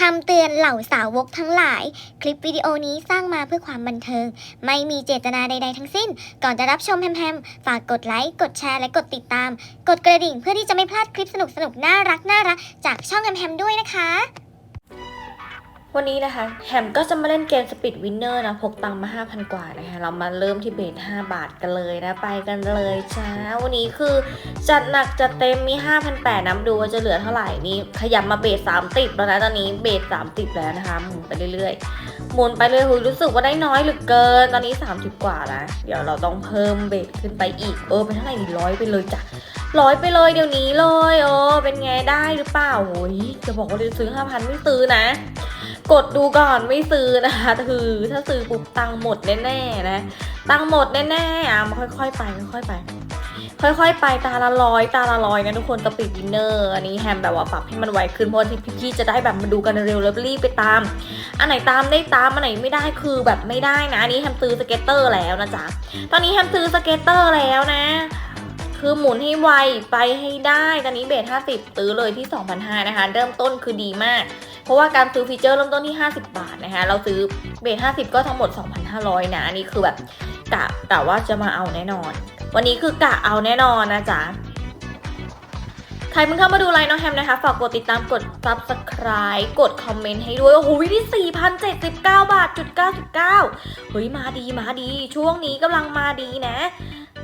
คำเตือนเหล่าสาวกทั้งหลาย คลิปวิดีโอนี้สร้างมาเพื่อความบันเทิง ไม่มีเจตนาใด ๆ ทั้งสิ้น ก่อนจะรับชมแฮมๆ ฝากกดไลค์ กดแชร์ และกดติดตาม กดกระดิ่งเพื่อที่จะไม่พลาดคลิปสนุกๆ น่ารักน่ารักจากช่องแฮมๆ ด้วยนะคะ วันนี้นะคะแฮมก็จะมาเล่นเกม Speed Winner นะพกตังมา 5,000 กว่านะคะ เรามาเริ่มที่เบส5บาทกันเลยนะ ไปกันเลยจ้า วันนี้คือจัดหนักจัดเต็มมี 5,800น้ำดูว่าจะเหลือเท่าไหร่นี่ขยับมาเบส30แล้วนะตอนนี้เบส30แล้วนะคะ หมุนไปเรื่อยๆ หมุนไปเลยหุยรู้สึกว่าได้น้อยหลือเกิน ตอนนี้ 30 กว่านะ เดี๋ยวเราต้องเพิ่มเบสขึ้นไปอีก เออเป็นเท่าไหร่ดีร้อยไปเลยจ้ะร้อยไปเลยเดี๋ยวนี้เลยเออเป็นไงได้หรือเปล่าโอ้ยจะบอกว่าจะซื้อ5,000ไม่ซื้อนะ กดดูก่อนไม่ซื้อนะคะคือถ้าซื้อปุ๊บตังค์หมดแน่ๆนะตังค์หมดแน่ๆอะมาค่อยๆไปค่อยๆไป ค่อยๆ ไปตาละร้อยตาละร้อยนะทุกคนสปีดดินเนอร์อันนี้แฮมแบบว่าปรับให้มันไวขึ้นเพราะที่พี่ๆจะได้แบบมาดูกันเร็วแล้วรีบไปตาม อันไหนตามได้ตามอันไหนไม่ได้คือแบบไม่ได้นะอันนี้แฮมซื้อสเก็ตเตอร์แล้วนะจ๊ะตอนนี้แฮมซื้อสเก็ตเตอร์แล้วนะคือหมุนให้ไวไปให้ได้ ตอนนี้เบส50ซื้อเลยที่ 2,500นะคะ เริ่มต้นคือดีมาก เพราะว่าการซื้อฟีเจอร์เริ่มต้นที่ 50 บาทนะคะ เราซื้อเบส50 ก็ทั้งหมด 2,500 นะอันนี้คือแบบกะกะว่าจะมาเอาแน่นอน วันนี้คือกะเอาแน่นอนนะจ๊ะใครเพิ่งเข้ามาดูไลน์น้องแฮมนะคะ ฝากกดติดตามกด subscribe กดคอมเมนต์ให้ด้วย โอ้โหวิธี4,079 บาทจุด99เฮ้ยมาดีมาดี ช่วงนี้กำลังมาดีนะ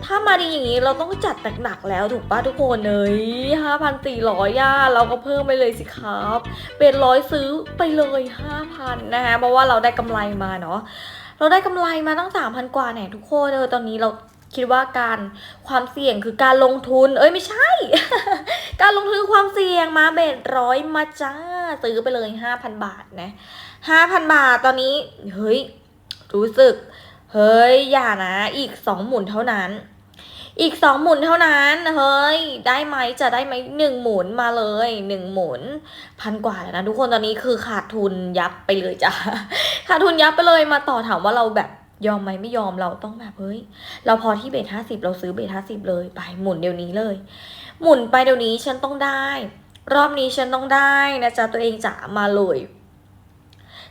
ถ้ามาดีอย่างนี้เราต้องจัดหนักๆแล้วถูกป่ะทุกคนเอ้ยห้าพันสี่ร้อยย่าเราก็เพิ่มไปเลยสิครับ เป็นร้อยซื้อไปเลยห้าพันนะคะเพราะว่าเราได้กำไรมาเนาะเราได้กำไรมาตั้งสามพันกว่าเนี่ยทุกคนเออตอนนี้เราคิดว่าการความเสี่ยงคือการลงทุน เอ้ยไม่ใช่ การลงทุนคือความเสี่ยงมาเบ็ดร้อยมาจ้าซื้อไปเลยห้าพันบาทนะห้าพันบาทตอนนี้เฮ้ยรู้สึกเฮ้ย อย่านะ อีกสองหมุนเท่านั้น อีกสองหมุนเท่านั้นเฮ้ยได้ไหมจะได้ไหมหนึ่งหมุนมาเลยหนึ่งหมุนพันกว่าแล้วนะทุกคนตอนนี้คือขาดทุนยับไปเลยจ้ะขาดทุนยับไปเลยมาต่อถามว่าเราแบบยอมไหมไม่ยอมเราต้องแบบเฮ้ยเราพอที่เบทห้าสิบเราซื้อเบทห้าสิบเลยไปหมุนเดี๋ยวนี้เลย หมุนไปเดี๋ยวนี้ฉันต้องได้ รอบนี้ฉันต้องได้นะจ๊ะตัวเองจ๋ามาเลย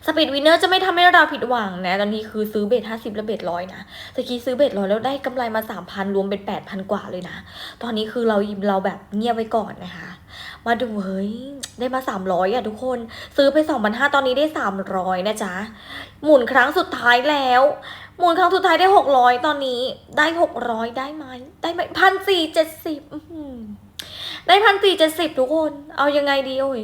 สปีดวินเนอร์จะไม่ทำให้เราผิดหวังนะ ตอนนี้คือซื้อเบทห้าสิบและเบทร้อยนะตะกี้ซื้อเบทร้อยแล้วได้กำไรมาสามพันรวมเป็นแปดพันกว่าเลยนะ ตอนนี้คือเราเราแบบเงียบไว้ก่อนนะคะ มาดูเฮ้ยได้มาสามร้อยอะทุกคน ซื้อไปสองพันห้าตอนนี้ได้สามร้อยนะจ๊ะ หมุนครั้งสุดท้ายแล้ว หมุนครั้งสุดท้ายได้หกร้อยตอนนี้ได้หกร้อยได้ไหมได้ไหมพันสี่เจ็ดสิบได้พันสี่เจ็ดสิบทุกคน เอายังไงดีโอ้ย